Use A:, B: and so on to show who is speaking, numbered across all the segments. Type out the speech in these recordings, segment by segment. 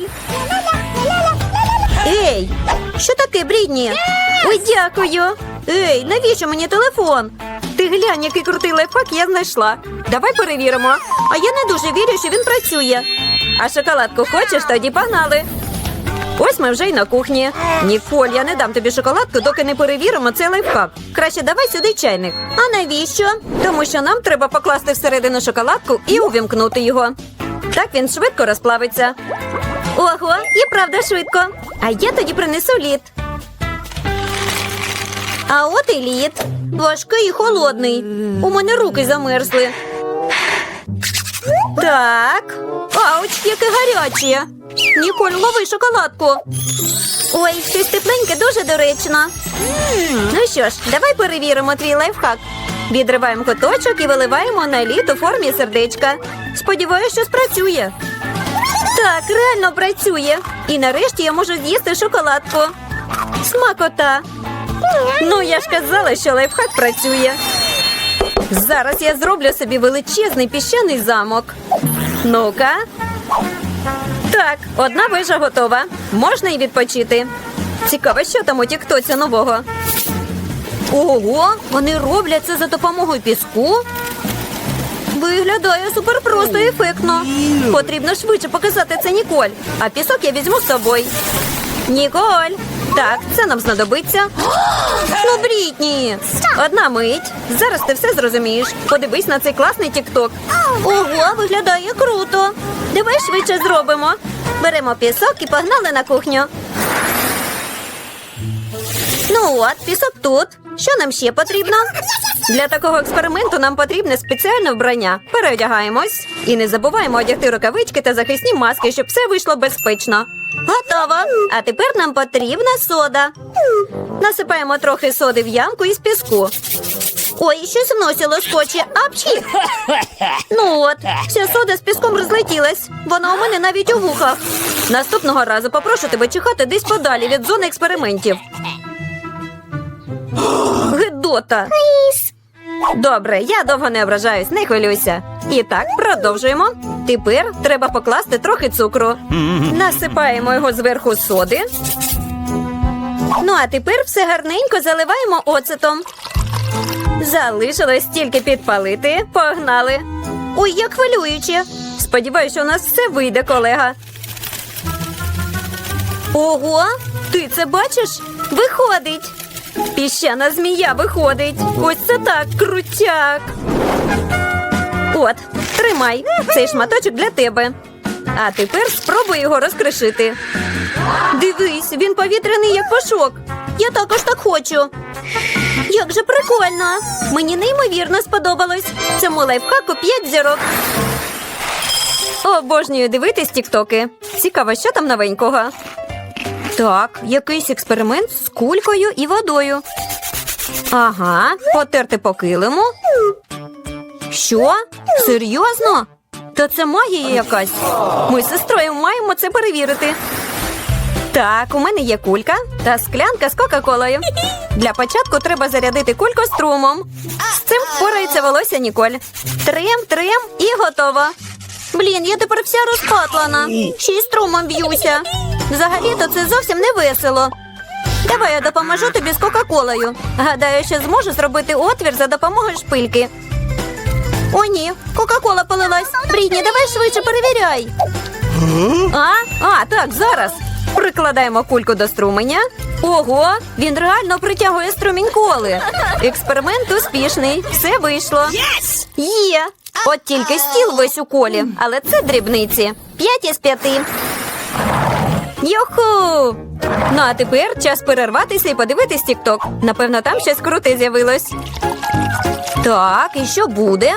A: Ніколь. Ей, що таке, Брідні? Ой, дякую. Ей, навіщо мені телефон? Ти глянь, який крутий лайфхак я знайшла. Давай перевіримо. А я не дуже вірю, що він працює. А шоколадку хочеш, тоді погнали. Ось ми вже й на кухні. Ніколь, я не дам тобі шоколадку, доки не перевіримо цей лайфхак. Краще давай сюди чайник. А навіщо? Тому що нам треба покласти всередину шоколадку і увімкнути його. Так він швидко розплавиться. Ого, і правда швидко. А я тоді принесу лід. А от і лід. Важкий і холодний. У мене руки замерзли. Так. Ауч, яке гаряче. Ніколь, лови шоколадку. Ой, щось тепленьке дуже доречно. Ну що ж, давай перевіримо твій лайфхак. Відриваємо куточок і виливаємо на лід у формі сердечка. Сподіваюся, що спрацює. Так, реально працює. І нарешті я можу з'їсти шоколадку. Смакота. Ну, я ж казала, що лайфхак працює. Зараз я зроблю собі величезний піщаний замок. Ну-ка. Так, одна вежа готова. Можна й відпочити. Цікаво, що там у тіктоці нового. Ого, вони роблять це за допомогою піску. Виглядає супер просто і ефектно. Потрібно швидше показати це Ніколь. А пісок я візьму з собою. Ніколь. Так, це нам знадобиться. Ну, Брітні. Одна мить. Зараз ти все зрозумієш. Подивись на цей класний тікток. Ого, виглядає круто. Давай швидше зробимо. Беремо пісок і погнали на кухню. Ну от, пісок тут. Що нам ще потрібно? Для такого експерименту нам потрібне спеціальне вбрання. Переодягаємось. І не забуваємо одягти рукавички та захисні маски, щоб все вийшло безпечно. Готово. А тепер нам потрібна сода. Насипаємо трохи соди в ямку із піску. Ой, щось в носі лоскоче. Апчі! Ну от, вся сода з піском розлетілась. Вона у мене навіть у вухах. Наступного разу попрошу тебе чихати десь подалі від зони експериментів. Гидота. Добре, я довго не ображаюсь, не хвилюйся. І так, продовжуємо. Тепер треба покласти трохи цукру. Насипаємо його зверху соди. Ну, а тепер все гарненько заливаємо оцетом. Залишилось тільки підпалити. Погнали. Ой, як хвилююче. Сподіваюся, що у нас все вийде, колега. Ого, ти це бачиш? Виходить. Піщана змія виходить. Ось це так, крутяк. От, тримай. Цей шматочок для тебе. А тепер спробуй його розкришити. Дивись, він повітряний, як пашок. Я також так хочу. Як же прикольно! Мені неймовірно сподобалось. Цьому лайфхаку 5 зірок. Обожнюю дивитись тіктоки. Цікаво, що там новенького. Так, якийсь експеримент з кулькою і водою. Ага, потерти по килиму. Що? Серйозно? Та це магія якась. Ми з сестрою маємо це перевірити. Так, у мене є кулька та склянка з Кока-Колою. Для початку треба зарядити кульку струмом. З цим впорається волосся Ніколь. Трем, трем і готово. Блін, я тепер вся розпатлана. Ще й струмом б'юся. Взагалі-то це зовсім не весело. Давай я допоможу тобі з Кока-Колою. Гадаю, що зможу зробити отвір за допомогою шпильки. О, ні, Кока-Кола полилась. Брідні, давай швидше перевіряй. А? А, так, зараз. Прикладаємо кульку до струменя. Ого, він реально притягує струмінь коли. Експеримент успішний. Все вийшло. Є. От тільки стіл весь у колі, але це дрібниці. П'ять із п'яти. Юху! Ну а тепер час перерватися і подивитись тік-ток. Напевно, там щось круте з'явилось. Так, і що буде?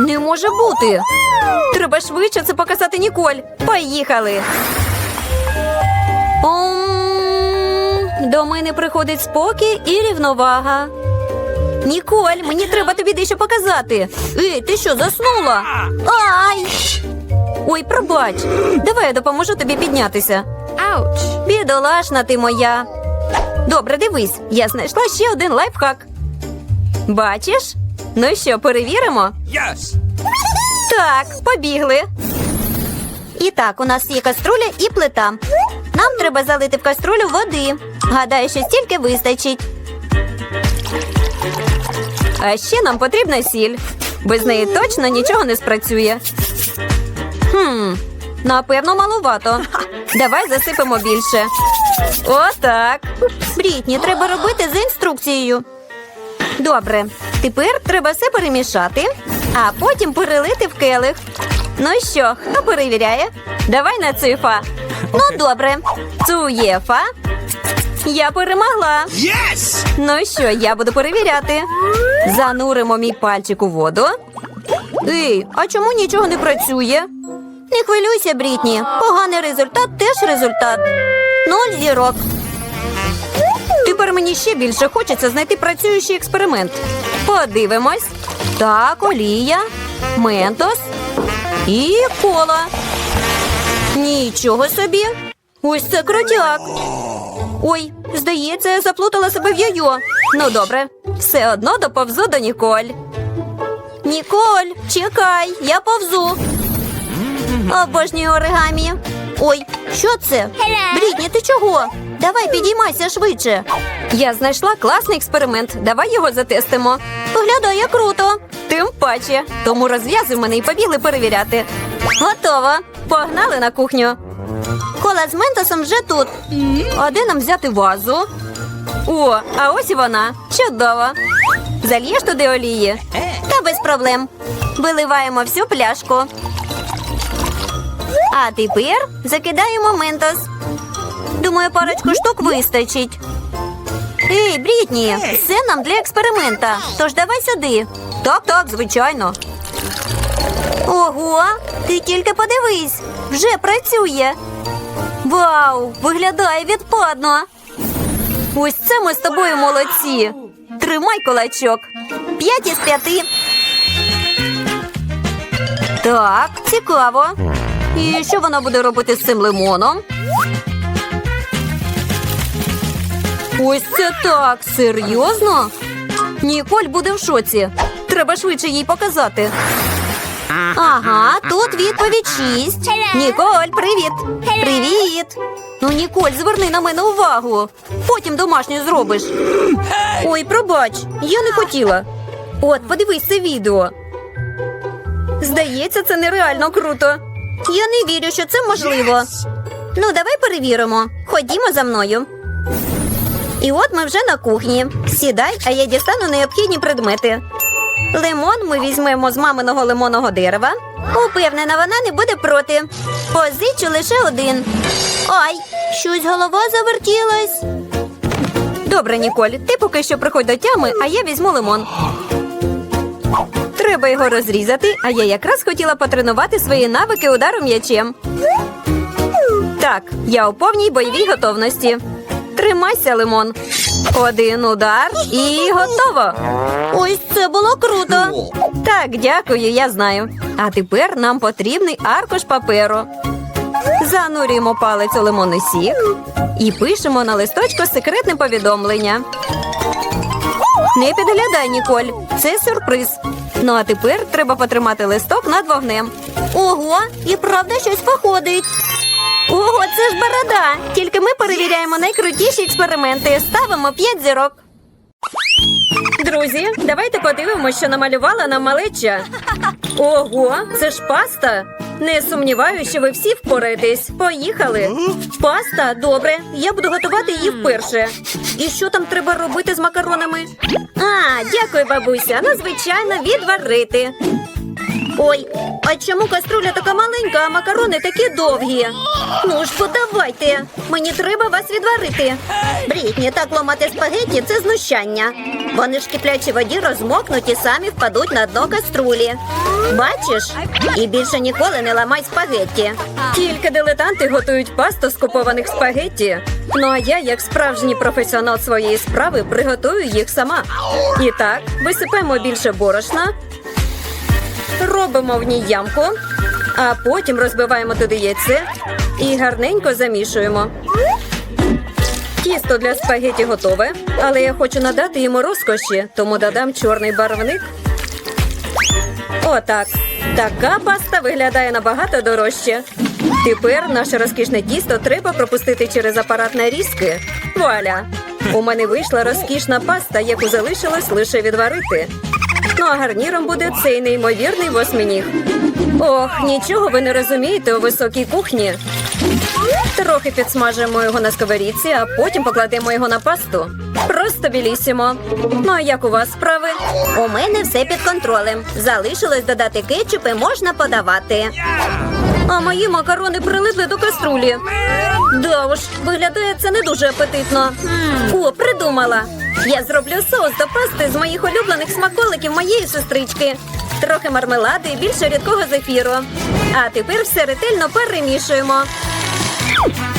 A: Не може бути. Треба швидше це показати Ніколь. Поїхали. Ом, До мене приходить спокій і рівновага. Ніколь, мені треба тобі дещо показати. Ей, ти що, заснула? Ай! Ой, пробач. Давай я допоможу тобі піднятися.
B: Ауч.
A: Бідолашна ти моя. Добре, дивись, я знайшла ще один лайфхак. Бачиш? Ну що, перевіримо?
C: Yes.
A: Так, побігли. І так, у нас є каструля і плита. Нам треба залити в каструлю води. Гадаю, що стільки вистачить. А ще нам потрібна сіль. Без неї точно нічого не спрацює. Хм, напевно, малувато. Давай засипемо більше. Отак. Брітні, треба робити за інструкцією. Добре. Тепер треба все перемішати, а потім перелити в келих. Ну що, хто перевіряє? Давай на цифа. Ну, добре. Цуєфа. Я перемогла.
B: Yes!
A: Ну що, я буду перевіряти. Зануримо мій пальчик у воду. Ей, а чому нічого не працює? Не хвилюйся, Брітні. Поганий результат теж результат. Нуль зірок. Тепер мені ще більше хочеться знайти працюючий експеримент. Подивимось. Так, олія, ментос і кола. Нічого собі. Ось це крутяк. Ой, здається, я заплутала себе в йо-йо. Ну добре, все одно доповзу до Ніколь. Ніколь, чекай, я повзу. Обожнюю оригамі. Ой, що це? Брітні, ти чого? Давай підіймайся швидше. Я знайшла класний експеримент. Давай його затестимо. Виглядає круто. Тим паче. Тому розв'язуй мене і побігли перевіряти. Готово. Погнали на кухню. Кола з ментосом вже тут. А де нам взяти вазу? О, а ось і вона. Чудово. Зальєш туди олії? Та без проблем. Виливаємо всю пляшку. А тепер закидаємо ментос. Думаю, парочку штук вистачить. Ей, Брітні, це нам для експеримента. Тож давай сюди. Так, так, звичайно. Ого, ти тільки подивись, вже працює. Вау, виглядає відпадно. Ось це ми з тобою молодці. Тримай кулачок. П'ять із п'яти. Так, цікаво. І що вона буде робити з цим лимоном? Ось це так. Серйозно? Ніколь буде в шоці. Треба швидше їй показати. Ага, тут відповідь шість. Ніколь, привіт. Привіт. Ну, Ніколь, зверни на мене увагу. Потім домашню зробиш. Ой, пробач, я не хотіла. От, подивись це відео. Здається, це нереально круто. Я не вірю, що це можливо. Ну, давай перевіримо. Ходімо за мною. І от ми вже на кухні. Сідай, а я дістану необхідні предмети. Лимон ми візьмемо з маминого лимонного дерева. Упевнена, вона не буде проти. Позичу лише один. Ай, щось голова завертілась. Добре, Ніколь, ти поки що приходь до тями, а я візьму лимон. Треба його розрізати, а я якраз хотіла потренувати свої навики удару м'ячем. Так, я у повній бойовій готовності. Тримайся, лимон. Один удар і готово. Ось це було круто. Так, дякую, я знаю. А тепер нам потрібний аркуш паперу. Занурюємо палець у лимонний сік і пишемо на листочку секретне повідомлення. Не підглядай, Ніколь. Це сюрприз. Ну а тепер треба потримати листок над вогнем. Ого, і правда щось походить. Ого, це ж борода. Тільки ми перевіряємо найкрутіші експерименти. Ставимо 5 зірок. Друзі, давайте подивимося, що намалювала нам малеча. Ого, це ж паста. Не сумніваюся, що ви всі впораєтесь. Поїхали. Паста, добре. Я буду готувати її вперше. І що там треба робити з макаронами? А, дякую, бабуся. Ну, звичайно, відварити. Ой, а чому каструля така маленька, а макарони такі довгі? Ну ж, подавайте. Мені треба вас відварити. Брітні, так ломати спагетті – це знущання. Вони ж в киплячій воді розмокнуть і самі впадуть на дно каструлі. Бачиш? І більше ніколи не ламай спагетті. Тільки дилетанти готують пасту з купованих спагетті. Ну а я, як справжній професіонал своєї справи, приготую їх сама. І так, висипаємо більше борошна, робимо в ній ямку, а потім розбиваємо туди яйце і гарненько замішуємо. Тісто для спагеті готове, але я хочу надати йому розкоші, тому додам чорний барвник. Отак. Така паста виглядає набагато дорожче. Тепер наше розкішне тісто треба пропустити через апарат нарізки. Вуаля! У мене вийшла розкішна паста, яку залишилось лише відварити. Ну а гарніром буде цей неймовірний восьминіг. Ох, нічого ви не розумієте у високій кухні. Трохи підсмажимо його на сковорідці, а потім покладемо його на пасту. Просто білісімо. Ну а як у вас справи? У мене все під контролем. Залишилось додати кетчуп і можна подавати. А мої макарони прилипли до каструлі. Да уж, виглядає це не дуже апетитно. О, придумала. Я зроблю соус до пасти з моїх улюблених смаколиків моєї сестрички. Трохи мармеладу і більше рідкого зефіру. А тепер все ретельно перемішуємо.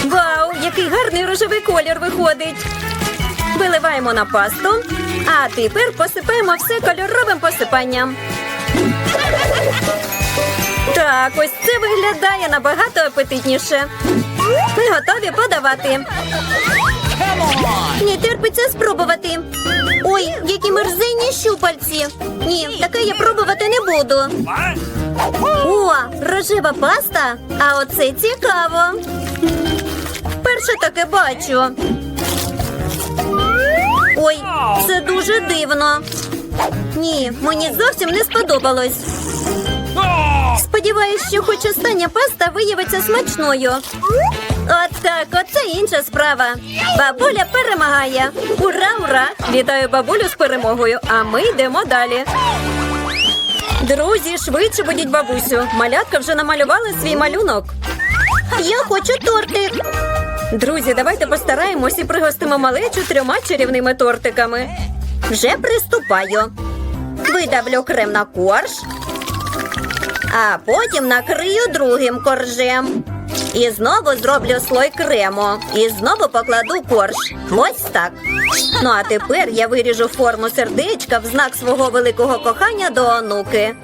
A: Вау, який гарний рожевий колір виходить. Виливаємо на пасту, а тепер посипаємо все кольоровим посипанням. Так, ось це виглядає набагато апетитніше. Ми готові подавати. Не терпиться спробувати. Ой, які мерзенні щупальці. Ні, таке я пробувати не буду. О, рожева паста. А оце цікаво. Вперше таке бачу. Ой, це дуже дивно. Ні, мені зовсім не сподобалось. Сподіваюсь, що хоч остання паста виявиться смачною. От так, оце інша справа. Бабуля перемагає. Ура, ура! Вітаю бабулю з перемогою, а ми йдемо далі. Друзі, швидше будіть бабусю. Малятка вже намалювала свій малюнок. Я хочу тортик. Друзі, давайте постараємось і пригостимо малечу трьома чарівними тортиками. Вже приступаю. Видавлю крем на корж, а потім накрию другим коржем. І знову зроблю слой крему. І знову покладу корж. Ось так. Ну а тепер я виріжу форму сердечка в знак свого великого кохання до онуки.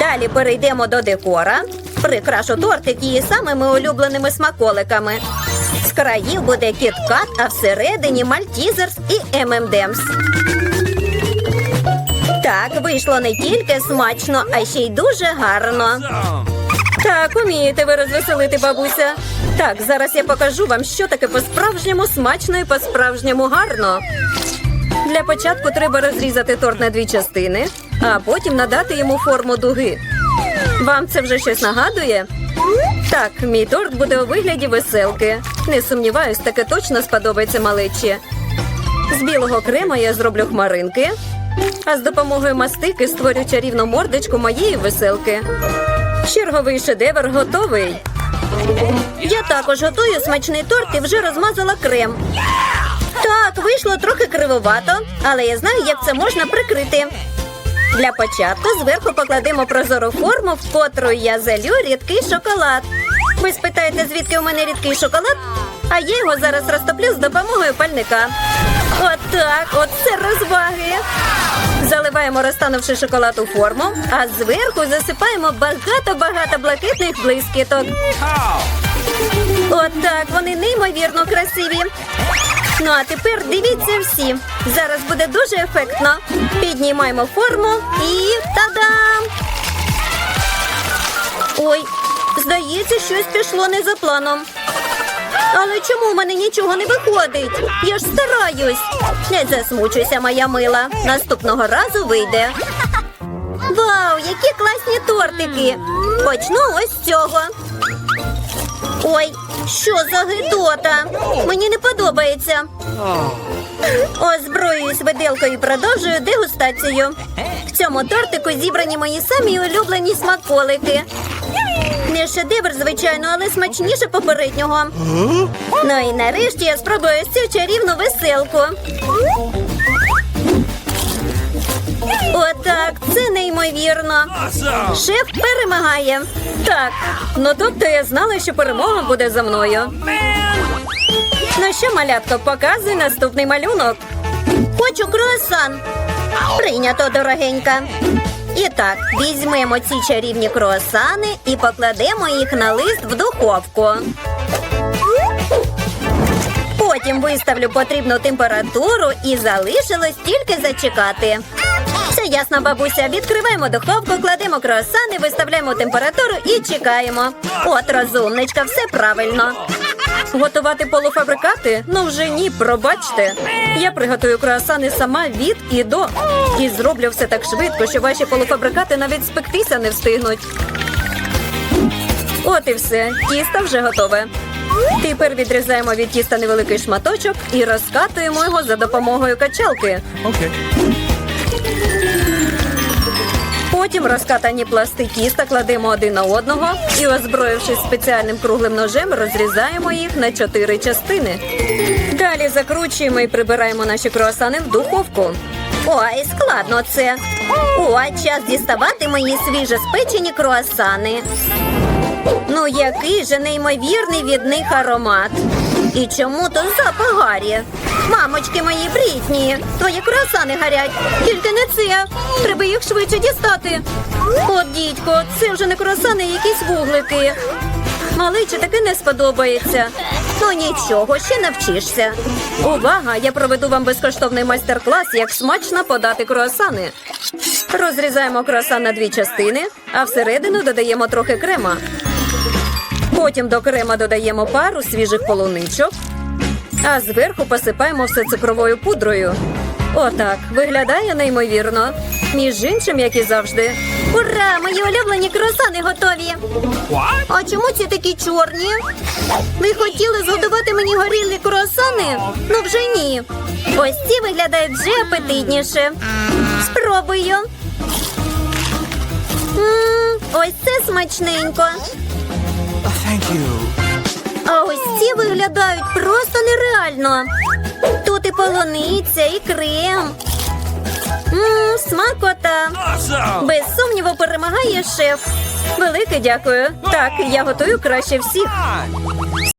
A: Далі перейдемо до декора. Прикрашу тортик її самими улюбленими смаколиками. З країв буде кіткат, а всередині мальтізерс і ММДемс. Так, вийшло не тільки смачно, а ще й дуже гарно. Так, умієте ви розвеселити, бабуся. Так, зараз я покажу вам, що таке по-справжньому смачно і по-справжньому гарно. Для початку треба розрізати торт на дві частини, а потім надати йому форму дуги. Вам це вже щось нагадує? Так, мій торт буде у вигляді веселки. Не сумніваюсь, таке точно сподобається малечі. З білого крема я зроблю хмаринки, а з допомогою мастики створю чарівну мордочку моєї веселки. Черговий шедевр готовий. Я також готую смачний торт і вже розмазала крем. Так, вийшло трохи кривовато, але я знаю, як це можна прикрити. Для початку зверху покладемо прозору форму, в котру я залю рідкий шоколад. Ви спитаєте, звідки у мене рідкий шоколад? А я його зараз розтоплю з допомогою пальника. Отак, оце розваги. Заливаємо розтанувши шоколад у форму, а зверху засипаємо багато-багато блакитних блискіток. Отак, вони неймовірно красиві. Ну а тепер дивіться всі. Зараз буде дуже ефектно. Піднімаємо форму і та-дам! Ой, здається, щось пішло не за планом. Але чому в мене нічого не виходить? Я ж стараюсь. Не засмучуйся, моя мила. Наступного разу вийде. Вау, які класні тортики! Почну ось з цього. Ой, що за гидота? Мені не подобається. Озброююсь виделкою і продовжую дегустацію. В цьому тортику зібрані мої самі улюблені смаколики. Не шедевр, звичайно, але смачніше попереднього. Ну і нарешті я спробую цю чарівну веселку. Отак, це неймовірно. Шеф перемагає. Так, ну тобто я знала, що перемога буде за мною. Ну що, малятко, показуй наступний малюнок. Хочу круасан. Прийнято, дорогенька. І так, візьмемо ці чарівні круасани і покладемо їх на лист в духовку. Потім виставлю потрібну температуру і залишилось тільки зачекати. Все ясно, бабуся. Відкриваємо духовку, кладемо круасани, виставляємо температуру і чекаємо. От розумничка, все правильно. Готувати полуфабрикати? Ну вже ні, пробачте. Я приготую круасани сама від і до. І зроблю все так швидко, що ваші полуфабрикати навіть спектися не встигнуть. От і все. Тісто вже готове. Тепер відрізаємо від тіста невеликий шматочок і розкатуємо його за допомогою качалки.
B: Okay.
A: Потім розкатані пласти тіста кладемо один на одного і, озброївшись спеціальним круглим ножем, розрізаємо їх на чотири частини. Далі закручуємо і прибираємо наші круасани в духовку. Ой, складно це. О, час діставати мої свіже спечені круасани. Ну, який же неймовірний від них аромат. І чому то запах гарі? Мамочки мої брітні, твої круасани гарять. Тільки не це. Треба їх швидше дістати. От, дідько, це вже не круасани, якісь вуглики. Маличі таки не сподобається. Ну нічого, ще навчишся. Увага! Я проведу вам безкоштовний майстер-клас, як смачно подати круасани. Розрізаємо круасан на дві частини, а всередину додаємо трохи крема. Потім до крема додаємо пару свіжих полуничок, а зверху посипаємо все цукровою пудрою. Отак виглядає неймовірно. Між іншим, як і завжди. Ура! Мої улюблені круасани готові. А чому ці такі чорні? Ви хотіли зготувати мені горілі круасани? Ну вже ні. Ось ці виглядають вже апетитніше. Спробую. М, ось це смачненько.
B: Thank you.
A: А ось ці виглядають просто нереально. Тут і полуниця, і крем. Мм, смакота.
B: Awesome.
A: Без сумніву перемагає шеф. Велике дякую. Так, я готую краще всіх.